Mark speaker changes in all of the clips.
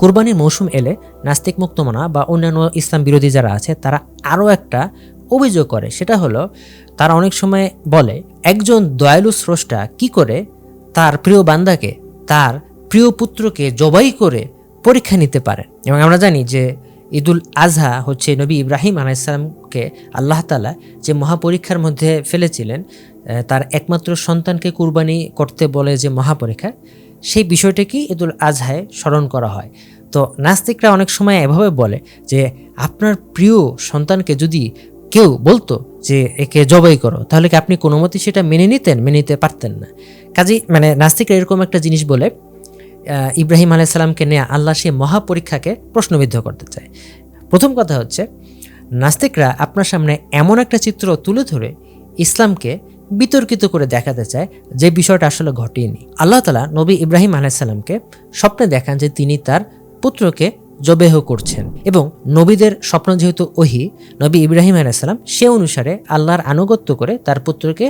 Speaker 1: কোরবানির মৌসুম এলে নাস্তিক মুক্তমনা বা অন্যান্য ইসলাম বিরোধী যারা আছে, তারা আরও একটা অভিযোগ করে। সেটা হলো, তারা অনেক সময় বলে, একজন দয়ালু স্রষ্টা কি করে তার প্রিয় বান্দাকে, তার প্রিয় পুত্রকে জবাই করে পরীক্ষা নিতে পারে? এবং আমরা জানি যে ঈদুল আজহা হচ্ছে নবী ইব্রাহিম আলাইসালামকে আল্লাহ তালা যে মহাপরীক্ষার মধ্যে ফেলেছিলেন তার একমাত্র সন্তানকে কুরবানি করতে বলে যে মহাপরীক্ষা সেই বিষয়টাকেই ঈদুল আজহায় স্মরণ করা হয়। তো নাস্তিকরা অনেক সময় এভাবে বলে যে, আপনার প্রিয় সন্তানকে যদি কেউ বলতো যে, একে জবাই করো, তাহলে কি আপনি কোনো মতে সেটা মেনে নিতেন, মেনে নিতে পারতেন না? কাজেই মানে নাস্তিকরা এরকম একটা জিনিস বলে ইব্রাহিম আলাইসাল্লামকে নেয়া আল্লাহ সেই মহাপরীক্ষাকে প্রশ্নবিদ্ধ করতে চায়। প্রথম কথা হচ্ছে, নাস্তিকরা আপনার সামনে এমন একটা চিত্র তুলে ধরে ইসলামকে বিতর্কিত করে দেখাতে চায় যে বিষয়টা আসলে ঘটেনি। আল্লাহ তালা নবী ইব্রাহিম আলাইসাল্লামকে স্বপ্নে দেখান যে তিনি তার পুত্রকে জবেহ করছেন এবং নবীদের স্বপ্ন যেহেতু ওহি, নবী ইব্রাহিম আলাইসাল্লাম সে অনুসারে আল্লাহর আনুগত্য করে তার পুত্রকে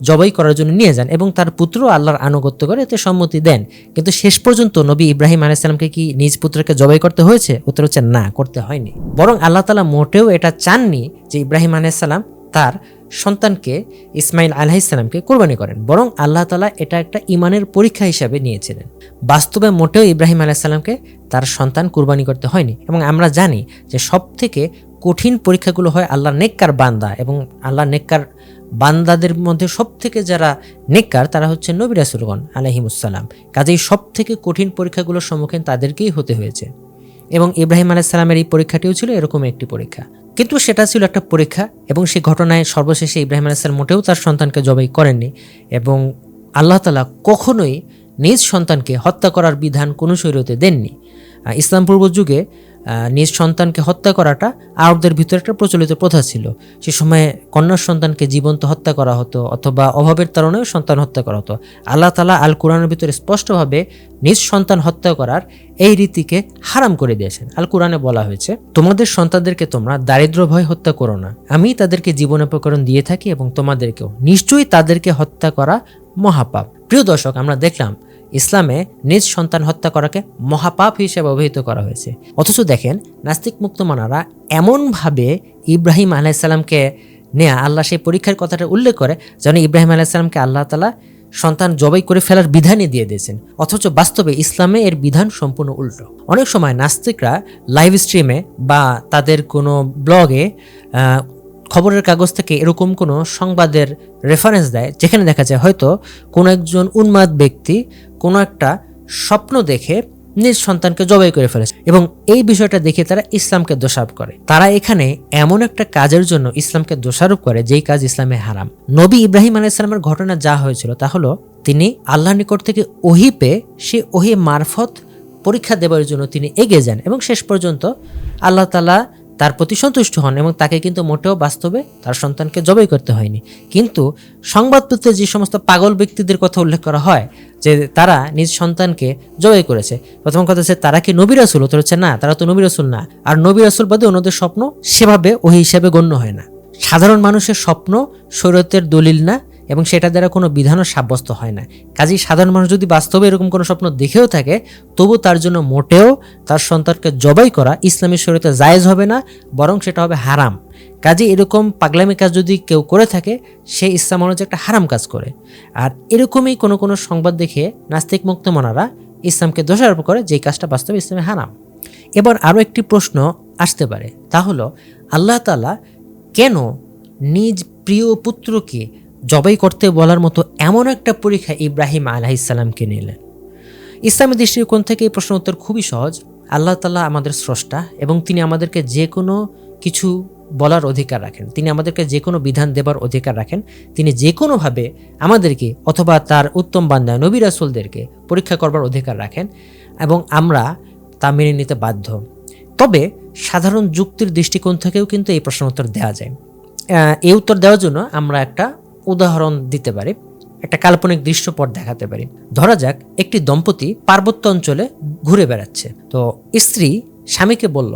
Speaker 1: জবাই করার জন্য নিয়ে যান এবং তার পুত্র আল্লাহর আনুগত্য করে এতে সম্মতি দেন। কিন্তু শেষ পর্যন্ত নবী ইব্রাহিম আলাইসাল্লামকে কি নিজ পুত্রকে জবাই করতে হয়েছে? উত্তর হচ্ছে না, করতে হয়নি। বরং আল্লাহ তালা মোটেও এটা চাননি যে ইব্রাহিম আলাইসাল্লাম তার সন্তানকে ইসমাইল আলাহিসাল্লামকে কোরবানি করেন। বরং আল্লাহ তালা এটা একটা ইমানের পরীক্ষা হিসাবে নিয়েছিলেন। বাস্তবে মোটেও ইব্রাহিম আলাইসাল্লামকে তার সন্তান কুরবানি করতে হয়নি। এবং আমরা জানি যে সব থেকে কঠিন পরীক্ষাগুলো হয় আল্লাহ নেককার বান্দা এবং আল্লাহ নেককার বান্দাদের মধ্যে সব থেকে যারা নেককার তারা হচ্ছে নবী রাসুলগণ আলহিমুসাল্লাম কাজেই সব থেকে কঠিন পরীক্ষাগুলোর সম্মুখীন তাদেরকেই হতে হয়েছে। এবং ইব্রাহিম আলাইসালামের এই পরীক্ষাটিও ছিল এরকম একটি পরীক্ষা। কিন্তু সেটা ছিল একটা পরীক্ষা এবং সেই ঘটনায় সর্বশেষে ইব্রাহিম আলাইসালাম মোটেও তার সন্তানকে জবাই করেননি এবং আল্লাহ তালা কখনোই নিজ সন্তানকে হত্যা করার বিধান কোনো শরীরতে দেননি। ইসলাম পূর্ব যুগে নিজ সন্তানকে হত্যা করাটা আরবদের ভিতরে একটা প্রচলিত প্রথা ছিল। সে সময়ে কন্যার সন্তানকে জীবন্ত হত্যা করা হতো অথবা অভাবের কারণেও সন্তান হত্যা করা হতো। আল্লাহ তালা আল কোরআনের ভিতরে স্পষ্টভাবে নিজ সন্তান হত্যা করার এই রীতিকে হারাম করে দিয়েছেন। আল কোরআনে বলা হয়েছে, তোমাদের সন্তানদেরকে তোমরা দারিদ্র ভয় হত্যা করো না। আমি তাদেরকে জীবনোপকরণ দিয়ে থাকি এবং তোমাদেরকেও। নিশ্চয়ই তাদেরকে হত্যা করা মহাপাপ। প্রিয় দর্শক, আমরা দেখলাম ইসলামে নিজ সন্তান হত্যা করাকে মহাপাপ হিসেবে অভিহিত করা হয়েছে। অথচ দেখেন নাস্তিক মুক্তমানারা এমনভাবে ইব্রাহিম আলাইসাল্লামকে নেয়া আল্লাহ সেই পরীক্ষার কথাটা উল্লেখ করে যেন ইব্রাহিম আলাইসাল্লামকে আল্লাহ তালা সন্তান জবাই করে ফেলার বিধানই দিয়ে দিয়েছেন। অথচ বাস্তবে ইসলামে এর বিধান সম্পূর্ণ উল্টো। অনেক সময় নাস্তিকরা লাইভ স্ট্রিমে বা তাদের কোনো ব্লগে খবরের কাগজ থেকে এরকম কোনো সংবাদের রেফারেন্স দেয়, যেখানে দেখা যায় হয়তো কোনো একজন উন্মাদ ব্যক্তি কোনো একটা স্বপ্ন দেখে নিজ সন্তানকে জবাই করে ফেলেছে এবং এই বিষয়টা দেখে তারা ইসলামকে দোষারোপ করে। তারা এখানে এমন একটা কাজের জন্য ইসলামকে দোষারোপ করে যেই কাজ ইসলামে হারাম। নবী ইব্রাহিম আলাইসালামের ঘটনা যা হয়েছিল তা হলো, তিনি আল্লাহ নিকট থেকে ওহি পেয়ে সে ওহি মারফত পরীক্ষা দেবার জন্য তিনি এগিয়ে যান এবং শেষ পর্যন্ত আল্লাহ তালা তার প্রতি সন্তুষ্ট হন এবং তাকে কিন্তু মোটেও বাস্তবে তার সন্তানকে জবাই করতে হয়নি। কিন্তু সংবাদপত্রে যে সমস্ত পাগল ব্যক্তিদের কথা উল্লেখ করা হয়, যে তারা নিজ সন্তানকে জবাই করেছে। প্রথম কথা হচ্ছে, তারা কি নবী রাসুল? উত্তর হচ্ছে, না, তারা তো নবী রাসুল না। আর নবী রাসুল বাদে অন্যদের স্বপ্ন সেভাবে ওই হিসাবে গণ্য হয় না। সাধারণ মানুষের স্বপ্ন শরীয়তের দলিল না এবং সেটা দ্বারা কোনো বিধানও সাব্যস্ত হয় না। কাজেই সাধারণ মানুষ যদি বাস্তবে এরকম কোনো স্বপ্ন দেখেও থাকে, তবু তার জন্য মোটেও তার সন্তানকে জবাই করা ইসলামী শরীয়তে জায়েজ হবে না, বরং সেটা হবে হারাম। কাজে এরকম পাগলামি কাজ যদি কেউ করে থাকে, সে ইসলাম অনুযায়ী একটা হারাম কাজ করে। আর এরকমই কোনো কোনো সংবাদ দেখে নাস্তিক মুক্ত মনারা ইসলামকে দোষারোপ করে যে কাজটা বাস্তবে ইসলামে হারাম। এবার আরও একটি প্রশ্ন আসতে পারে, তা হলো, আল্লাহ তালা কেন নিজ প্রিয় পুত্রকে জবাই করতে বলার মতো এমন একটা পরীক্ষা ইব্রাহিম আলাহিসাল্লামকে নিলেন ইসলামী দৃষ্টিকোণ থেকে এই প্রশ্ন উত্তর খুবই সহজ। আল্লাহ তাল্লাহ আমাদের স্রষ্টা এবং তিনি আমাদেরকে যে কোনো কিছু বলার অধিকার রাখেন। তিনি আমাদেরকে যে কোনো বিধান দেবার অধিকার রাখেন। তিনি যে কোনোভাবে আমাদেরকে অথবা তার উত্তম বান্দায় নবী রাসুলদেরকে পরীক্ষা করবার অধিকার রাখেন এবং আমরা তা মেনে নিতে বাধ্য। তবে সাধারণ যুক্তির দৃষ্টিকোণ থেকেও কিন্তু এই প্রশ্ন উত্তর দেওয়া যায়। এই উত্তর দেওয়ার জন্য আমরা একটা উদাহরণ দিতে পারি, একটা কাল্পনিক দৃশ্যপট দেখাতে পারি। ধরা যাক, একটি দম্পতি পার্বত্য অঞ্চলে ঘুরে বেড়াচ্ছে। তো স্ত্রী স্বামীকে বলল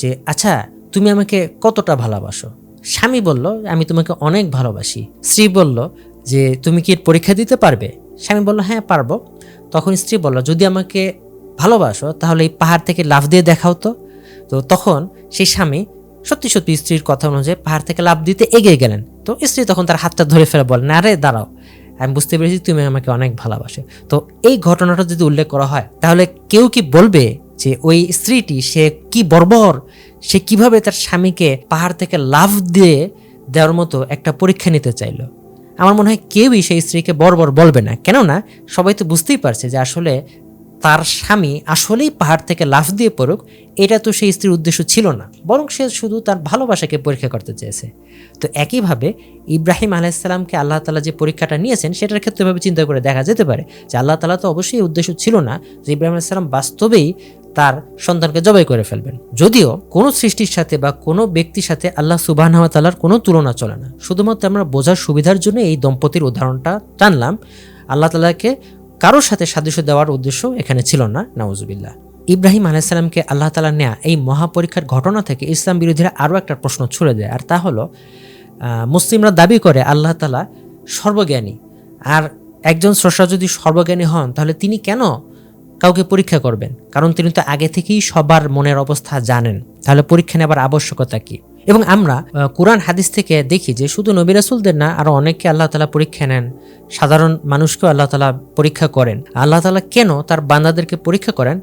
Speaker 1: যে আচ্ছা তুমি আমাকে কতটা ভালোবাসো? স্বামী বলল, আমি তোমাকে অনেক ভালোবাসি। স্ত্রী বলল যে, তুমি কি পরীক্ষা দিতে পারবে? স্বামী বলল হ্যাঁ পারব। তখন স্ত্রী বলল, যদি আমাকে ভালোবাসো, তাহলে এই পাহাড় থেকে লাফ দিয়ে দেখাও তো। তো তখন সেই স্বামী সত্যি সত্যি স্ত্রীর কথা অনুযায়ী পাহাড় থেকে লাফ দিতে এগিয়ে গেলেন। তো স্ত্রী তখন তার হাতটা ধরে ফেলে বলেন আরে, দাঁড়াও, আমি বুঝতে পেরেছি তুমি আমাকে অনেক ভালোবাসে। তো এই ঘটনাটা যদি উল্লেখ করা হয়, তাহলে কেউ কি বলবে যে ওই স্ত্রীটি সে কি বর্বর? সে কীভাবে তার স্বামীকে পাহাড় থেকে লাফ দিয়ে দেওয়ার মতো একটা পরীক্ষা নিতে চাইলো? আমার মনে হয় কেউই সেই স্ত্রীকে বর্বর বলবে না। কেননা সবাই তো বুঝতেই পারছে যে আসলে তার স্বামী আসলেই পাহাড় থেকে লাফ দিয়ে পড়ুক, এটা তো সেই স্ত্রীর উদ্দেশ্য ছিল না, বরং সে শুধু তার ভালোবাসাকে পরীক্ষা করতে চেয়েছে। তো একইভাবে ইব্রাহিম আলাইসাল্লামকে আল্লাহ তালা যে পরীক্ষাটা নিয়েছেন, সেটার ক্ষেত্রে ভাবে চিন্তা করে দেখা যেতে পারে যে আল্লাহ তালা তো অবশ্যই উদ্দেশ্য ছিল না যে ইব্রাহিম আলাইসাল্লাম বাস্তবেই তার সন্তানকে জবাই করে ফেলবেন। যদিও কোনো সৃষ্টির সাথে বা কোনো ব্যক্তির সাথে আল্লাহ সুবাহ তালার কোনো তুলনা চলে না। শুধুমাত্র আমরা বোঝার সুবিধার জন্য এই দম্পতির উদাহরণটা টানলাম। আল্লাহ তালাকে কারোর সাথে সাদৃশ্য দেওয়ার উদ্দেশ্য এখানে ছিল না, নাউজুবিল্লাহ। ইব্রাহিম আলাইসাল্লামকে আল্লাহ তালা নেয়া এই মহাপরীক্ষার ঘটনা থেকে ইসলাম বিরোধীরা আরও একটা প্রশ্ন ছুড়ে দেয়, আর তা হলো মুসলিমরা দাবি করে আল্লাহ তালা সর্বজ্ঞানী, আর একজন স্রষ্টা যদি সর্বজ্ঞানী হন, তাহলে তিনি কেন কাউকে পরীক্ষা করবেন? কারণ তিনি তো আগে থেকেই সবার মনের অবস্থা জানেন, তাহলে পরীক্ষা নেবার আবশ্যকতা কী? এবং আমরা কোরআন হাদিস থেকে দেখি যে শুধু নবী রাসুলদের না আরও অনেককে আল্লাহ তালা পরীক্ষা নেন। সাধারণ মানুষকেও আল্লাহ তালা পরীক্ষা করেন। আল্লাহ তালা কেন তার বান্দাদেরকে পরীক্ষা করেন?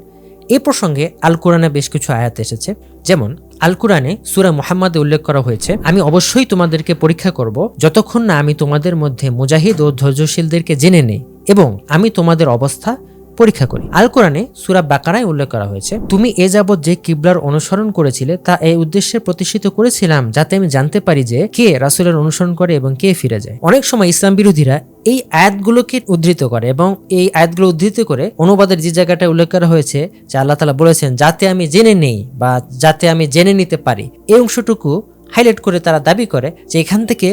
Speaker 1: এ প্রসঙ্গে আল কোরআনে বেশ কিছু আয়াত এসেছে। যেমন, আল কোরআনে সুরা মোহাম্মদে উল্লেখ করা হয়েছে, আমি অবশ্যই তোমাদেরকে পরীক্ষা করব যতক্ষণ না আমি তোমাদের মধ্যে মুজাহিদ ও ধৈর্যশীলদেরকে জেনে নেই এবং আমি তোমাদের অবস্থা পরীক্ষা করি। আল কোরআনে সুরা বাকারায় উল্লেখ করা হয়েছে, তুমি এ যাবৎ যে কিবলার অনুসরণ করেছিলে, তা এই উদ্দেশ্যে প্রতিষ্ঠিত করেছিলাম, যাতে আমি জানতে পারি যে কে রাসুলের অনুসরণ করে এবং কে ফিরে যায়। অনেক সময় ইসলাম বিরোধীরা এই আয়াতগুলোকে উদ্ধৃত করে এবং এই আয়াতগুলো উদ্ধৃত করে অনুবাদের যে জায়গাটা উল্লেখ করা হয়েছে, যে আল্লাহ তালা বলেছেন, যাতে আমি জেনে নেই বা যাতে আমি জেনে নিতে পারি। এই অংশটুকু হাইলাইট করে তারা দাবি করে যে এখান থেকে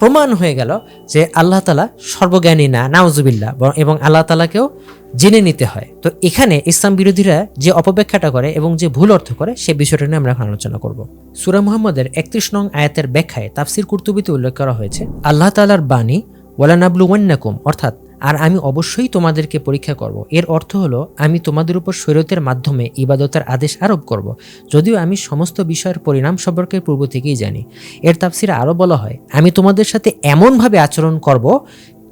Speaker 1: প্রমাণ হয়ে গেল যে আল্লাহ তালা সর্বজ্ঞানী না নাউজুবিল্লা এবং আল্লাহ তালাকেও জেনে নিতে হয়। তো এখানে ইসলাম বিরোধীরা যে অপব্যাখ্যাটা করে এবং যে ভুল অর্থ করে সে বিষয়টা নিয়ে আমরা এখন আলোচনা করব। সুরা মুহাম্মদের একত্রিশ নং আয়াতের ব্যাখ্যায় তাফসির কুর্তুবিতে উল্লেখ করা হয়েছে, আল্লাহ তালার বাণী ওয়ালানাবলু ওয়ান্নাকুম অর্থাৎ আর আমি অবশ্যই তোমাদেরকে পরীক্ষা করব। এর অর্থ হলো, আমি তোমাদের উপর শরীয়তের মাধ্যমে ইবাদতের আদেশ আরোপ করব। যদিও আমি সমস্ত বিষয়ের পরিণাম সম্পর্কে পূর্ব থেকেই জানি। এর তাফসিরে আরও বলা হয়, আমি তোমাদের সাথে এমনভাবে আচরণ করব,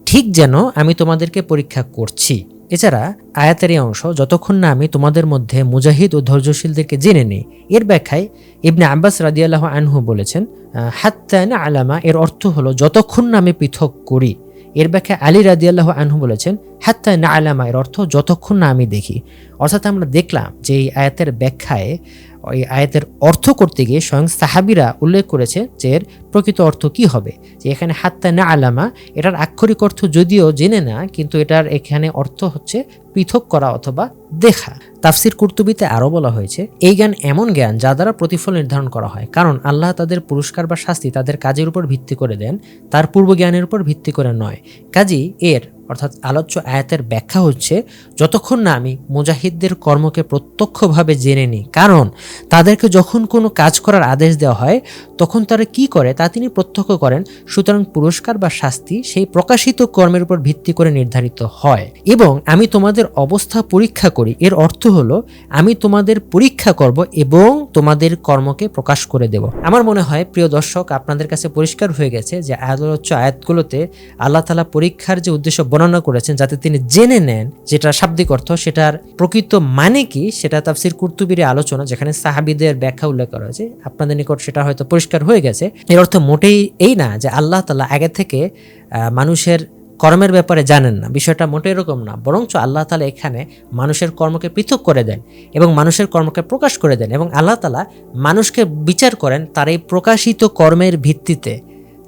Speaker 1: ঠিক যেন আমি তোমাদেরকে পরীক্ষা করছি। এছাড়া, আয়াতের এই অংশ, যতক্ষণ না আমি তোমাদের মধ্যে মুজাহিদ ও ধৈর্যশীলদেরকে জেনে নিই, এর ব্যাখ্যায় ইবনে আব্বাস রাদিয়াল্লাহ আনহু বলেছেন হাত্তায়ন আলামা এর অর্থ হলো, যতক্ষণ না আমি পৃথক করি। এর ব্যাখ্যা আলী রাদিয়াল্লাহ আনহু বলেছেন, হাত্তা না আলামা এর অর্থ, যতক্ষণ না আমি দেখি। অর্থাৎ আমরা দেখলাম যে এই আয়াতের ব্যাখ্যায়, এই আয়াতের অর্থ করতে গিয়ে স্বয়ং সাহাবিরা উল্লেখ করেছে যে এর প্রকৃত অর্থ কি হবে। যে এখানে হাত্তা না আলামা এটার আক্ষরিক অর্থ যদিও জেনে না, কিন্তু এটার এখানে অর্থ হচ্ছে পৃথক করা অথবা দেখা। তাফসির কুর্তুবিতে আরও বলা হয়েছে, এই জ্ঞান এমন জ্ঞান যা দ্বারা প্রতিফল নির্ধারণ করা হয়, কারণ আল্লাহ তাদের পুরস্কার বা শাস্তি তাদের কাজের উপর ভিত্তি করে দেন, তার পূর্ব জ্ঞানের উপর ভিত্তি করে নয়। কাজী এর, অর্থাৎ আলোচ্য আয়াতের ব্যাখ্যা হচ্ছে, যতক্ষণ না আমি মুজাহিদদের কর্মকে প্রত্যক্ষভাবে জেনে নিই, কারণ তাদেরকে যখন কোনো কাজ করার আদেশ দেওয়া হয়, তখন তারা কি করে তা তিনি প্রত্যক্ষ করেন, সুতরাং পুরস্কার বা শাস্তি সেই প্রকাশিত কর্মের উপর ভিত্তি করে নির্ধারিত হয়। এবং আমি তোমাদের অবস্থা পরীক্ষা করি। এর অর্থ হলো, আমি তোমাদের পরীক্ষা করব এবং তোমাদের কর্মকে প্রকাশ করে দেব। আমার মনে হয়, প্রিয় দর্শক, আপনাদের কাছে পরিষ্কার হয়ে গেছে যে আলোচ্য আয়াতগুলোতে আল্লাহ তালা পরীক্ষার যে উদ্দেশ্য বর্ণনা করেছেন, যাতে তিনি জেনে নেন যেটা শাব্দিক অর্থ, সেটার প্রকৃত মানে কি, সেটা তাফসির কুর্তুবির আলোচনা, যেখানে সাহাবিদের ব্যাখ্যা উল্লেখ করা হয়েছে। আপনাদের নিকট সেটা হয়তো পরিষ্কার হয়ে গেছে। এর অর্থ মোটেই এই না যে আল্লাহ তালা আগে থেকে মানুষের কর্মের ব্যাপারে জানেন না, বিষয়টা মোটেই এরকম না। বরঞ্চ আল্লাহ তালা এখানে মানুষের কর্মকে পৃথক করে দেন এবং মানুষের কর্মকে প্রকাশ করে দেন এবং আল্লাহ তালা মানুষকে বিচার করেন তার এই প্রকাশিত কর্মের ভিত্তিতে।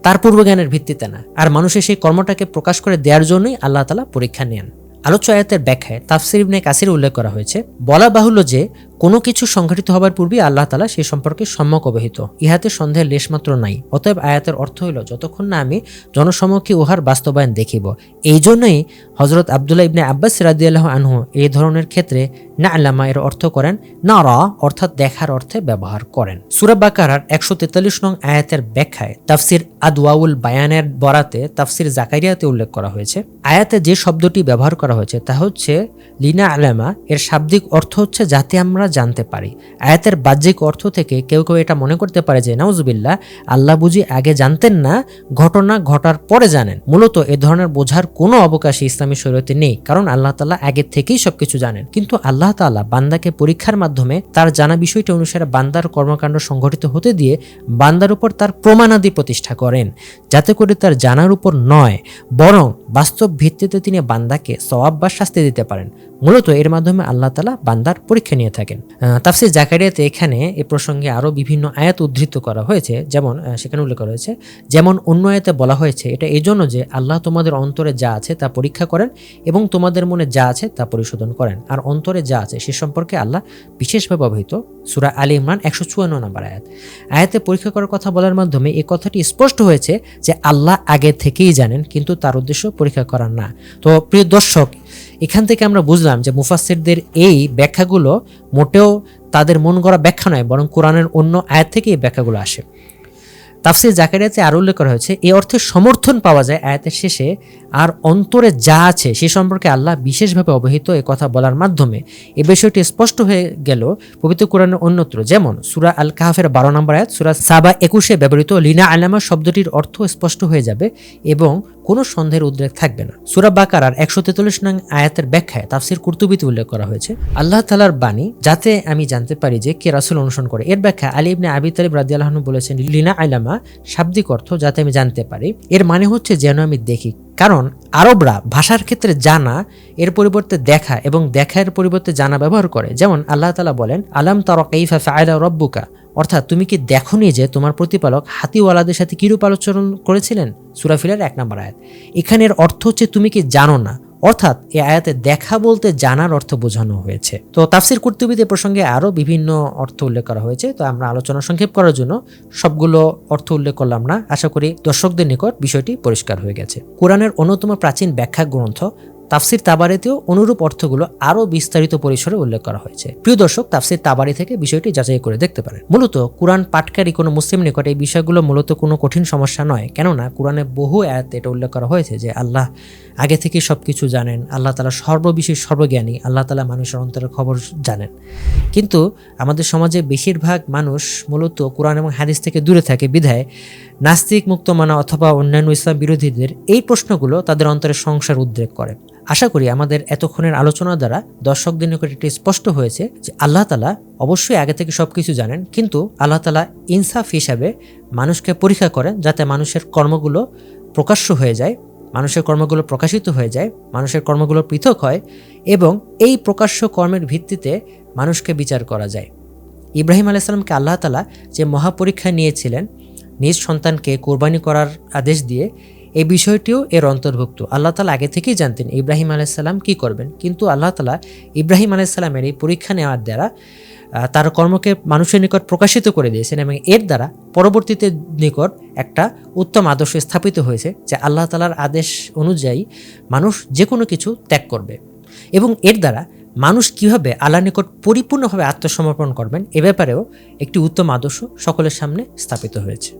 Speaker 1: তার পূর্বজ্ঞানের ভিত্তিতে না। আর মানুষের সেই কর্মটাকে প্রকাশ করে দেওয়ার জন্যই আল্লাহ তালা পরীক্ষা নেন। আলোচ্য আয়াতের ব্যাখ্যায় তাফসির ইবনে কাসির উল্লেখ করা হয়েছে, বলা বাহুল্য যে কোনো কিছু সংঘটিত হবার পূর্বেই আল্লাহ তালা সে সম্পর্কে সম্যক অবহিত। ইহাতে সন্দেহের লেশমাত্র নাই। অতএব আয়াতের অর্থ হইল, যতক্ষণ না আমি জনসমক্ষে উহার বাস্তবায়ন দেখিব। এই জন্যই হজরত আবদুল্লাহ ইবনে আব্বাস রাদিয়াল্লাহ আনহু এই ধরনের ক্ষেত্রে না আল্লামা এর অর্থ করেন না র অর্থাৎ দেখার অর্থে ব্যবহার করেন। সুরাব বাকারার একশো তেতাল্লিশ নং আয়াতের ব্যাখ্যায় তাফসির আদওয়াউল বায়ানের বরাতে তাফসির জাকারিয়াতে উল্লেখ করা হয়েছে। আয়াতে যে শব্দটি ব্যবহার করা হয়েছে তা হচ্ছে লিনা আলামা এর শাব্দিক অর্থ হচ্ছে, যাতে আমরা জানতে পারি। আয়াতের বাহ্যিক অর্থ থেকে কেউ কেউ এটা মনে করতে পারে যে, নাউজুবিল্লাহ, আল্লাহ বুঝি আগে জানতেন না, ঘটনা ঘটার পরে জানেন। মূলত এ ধরনের বোঝার কোনো অবকাশই ইসলামী শরীয়তে নেই, কারণ আল্লাহ তালা আগে থেকেই সবকিছু জানেন। কিন্তু আল্লাহ তাআলা বান্দাকে পরীক্ষার মাধ্যমে তার জানা বিষয়টি অনুসারে বান্দার কর্মকাণ্ড সংঘটিত হতে দিয়ে বান্দার উপর তার প্রমাণাদি প্রতিষ্ঠা করেন, যাতে করে তার জানার উপর নয়, বরং বাস্তব ভিত্তিতে তিনি বান্দাকে সওয়াব বা শাস্তি দিতে পারেন। মূলত এর মাধ্যমে আল্লাহ তালা বান্দার পরীক্ষা নিয়ে থাকেন। তাফসির জাকারিয়াতে এখানে এ প্রসঙ্গে আরও বিভিন্ন আয়াত উদ্ধৃত করা হয়েছে, যেমন সেখানে উল্লেখ করা হয়েছে, যেমন অন্য আয়াতে বলা হয়েছে, এটা এই জন্য যে আল্লাহ তোমাদের অন্তরে যা আছে তা পরীক্ষা করেন এবং তোমাদের মনে যা আছে তা পরিশোধন করেন। আর অন্তরে যা আছে সে সম্পর্কে আল্লাহ বিশেষভাবে অবহিত। সুরা আলী ইমরান একশো চুয়ান্ন নম্বর আয়াত। আয়াতে পরীক্ষা করার কথা বলার মাধ্যমে এ কথাটি স্পষ্ট হয়েছে যে আল্লাহ আগে থেকেই জানেন, কিন্তু তার উদ্দেশ্য পরীক্ষা করার না। তো প্রিয় দর্শক এখান থেকে আমরা বুঝলাম যে মুফাসিরদের এই ব্যাখ্যাগুলো মোটেও তাদের মন গড়া ব্যাখ্যা নয়, বরং কোরআনের অন্য আয়াত থেকে এই ব্যাখ্যাগুলো আসে। তাফসির জাকারিয়াতে আরও উল্লেখ করা হয়েছে এই অর্থে সমর্থন পাওয়া যায় আয়াতের শেষে আর অন্তরে যা আছে সে সম্পর্কে আল্লাহ বিশেষভাবে অবহিত এ কথা বলার মাধ্যমে। এ বিষয়টি স্পষ্ট হয়ে গেল পবিত্র কোরআনের অন্যত্র, যেমন সুরা আল কাহাফের বারো নম্বর আয়াত, সুরা সাবা একুশে ব্যবহৃত লিনা আলামা শব্দটির অর্থ স্পষ্ট হয়ে যাবে এবং কোনো সন্দেহের উদ্রেক থাকবে না। সুরা বাকারার একশো তেতাল্লিশ নং আয়াতের ব্যাখ্যায় তাফসির কুর্তুবিতে উল্লেখ করা হয়েছে, আল্লাহ তালার বাণী, যাতে আমি জানতে পারি যে কে রাসুল অনুসরণ করে। এর ব্যাখ্যা আলী ইবনে আবি তালিব রাদিয়াল্লাহনু বলেছেন, লিনা আলামা শাব্দিক অর্থ যাতে আমি জানতে পারি। এর মানে হচ্ছে যেন আমি দেখি। কারণ আরবরা ভাষার ক্ষেত্রে জানা, এর পরিবর্তে দেখা এবং দেখা এর পরিবর্তে জানা ব্যবহার করে। যেমন আল্লাহ তালা বলেন, আলাম তার কাইফা ফায়লা রব্বুকা? অর্থাৎ তুমি কি দেখনি যে তোমার প্রতিপালক হাতিওয়ালাদের সাথে কিরূপ আলোচনা করেছিলেন? সুরাফিলার এক নম্বর আয়াত। এখানের অর্থ হচ্ছে তুমি কি জানো না? অর্থাৎ এই আয়াতে দেখা বলতে জানার অর্থ বোঝানো হয়েছে। তো তাফসির কর্তৃবিদ প্রসঙ্গে আরও বিভিন্ন অর্থ উল্লেখ করা হয়েছে। তো আমরা আলোচনা সংক্ষেপ করার জন্য সবগুলো অর্থ উল্লেখ করলাম না। আশা করি দর্শকদের নিকট বিষয়টি পরিষ্কার হয়ে গেছে। কোরআনের অন্যতম প্রাচীন ব্যাখ্যা গ্রন্থ তাফসির তাবারিতেও অনুরূপ অর্থগুলো আরও বিস্তারিত পরিসরে উল্লেখ করা হয়েছে। প্রিয় দর্শক, তাফসির তাবারি থেকে বিষয়টি যাচাই করে দেখতে পারেন। মূলত কোরআন পাঠকারী কোনো মুসলিম নিকট এই বিষয়গুলো মূলত কোনো কঠিন সমস্যা নয়, কেননা কোরআনে বহু আয়াতে এটা উল্লেখ করা হয়েছে যে আল্লাহ আগে থেকে সব কিছু জানেন, আল্লাহ তালা সর্ববিশেষ সর্বজ্ঞানী, আল্লাহ তালা মানুষের অন্তরের খবর জানেন। কিন্তু আমাদের সমাজে বেশিরভাগ মানুষ মূলত কোরআন এবং হাদিস থেকে দূরে থাকে, বিধায় নাস্তিক মুক্তমানা অথবা অন্যান্য ইসলাম বিরোধীদের এই প্রশ্নগুলো তাদের অন্তরে সংসার উদ্রেক করে। আশা করি আমাদের এতক্ষণের আলোচনা দ্বারা দর্শকদের নিকট এটি স্পষ্ট হয়েছে যে আল্লাহ তালা অবশ্যই আগে থেকে সব কিছু জানেন, কিন্তু আল্লাহ তালা ইনসাফ হিসাবে মানুষকে পরীক্ষা করেন যাতে মানুষের কর্মগুলো প্রকাশ্য হয়ে যায়, মানুষের কর্মগুলো প্রকাশিত হয়ে যায়, মানুষের কর্মগুলো পৃথক হয় এবং এই প্রকাশ্য কর্মের ভিত্তিতে মানুষকে বিচার করা যায়। ইব্রাহিম আলাইসাল্লামকে আল্লাহ তালা যে মহাপরীক্ষা নিয়েছিলেন নিজ সন্তানকে কোরবানি করার আদেশ দিয়ে এই বিষয়টিও এর অন্তর্ভুক্ত। আল্লাহ তালা আগে থেকেই জানতেন ইব্রাহিম আলাইসাল্লাম কি করবেন। কিন্তু আল্লাহ তালা ইব্রাহিম আলাইসাল্লামের এই পরীক্ষা নেওয়ার দ্বারা তার কর্মকে মানুষের নিকট প্রকাশিত করে দিয়েছেন এবং এর দ্বারা পরবর্তীতে নিকট একটা উত্তম আদর্শ স্থাপিত হয়েছে যে আল্লাহ তালার আদেশ অনুযায়ী মানুষ যে কোনো কিছু ত্যাগ করবে এবং এর দ্বারা মানুষ কীভাবে আল্লাহ নিকট পরিপূর্ণভাবে আত্মসমর্পণ করবেন, এ ব্যাপারেও একটি উত্তম আদর্শ সকলের সামনে স্থাপিত হয়েছে।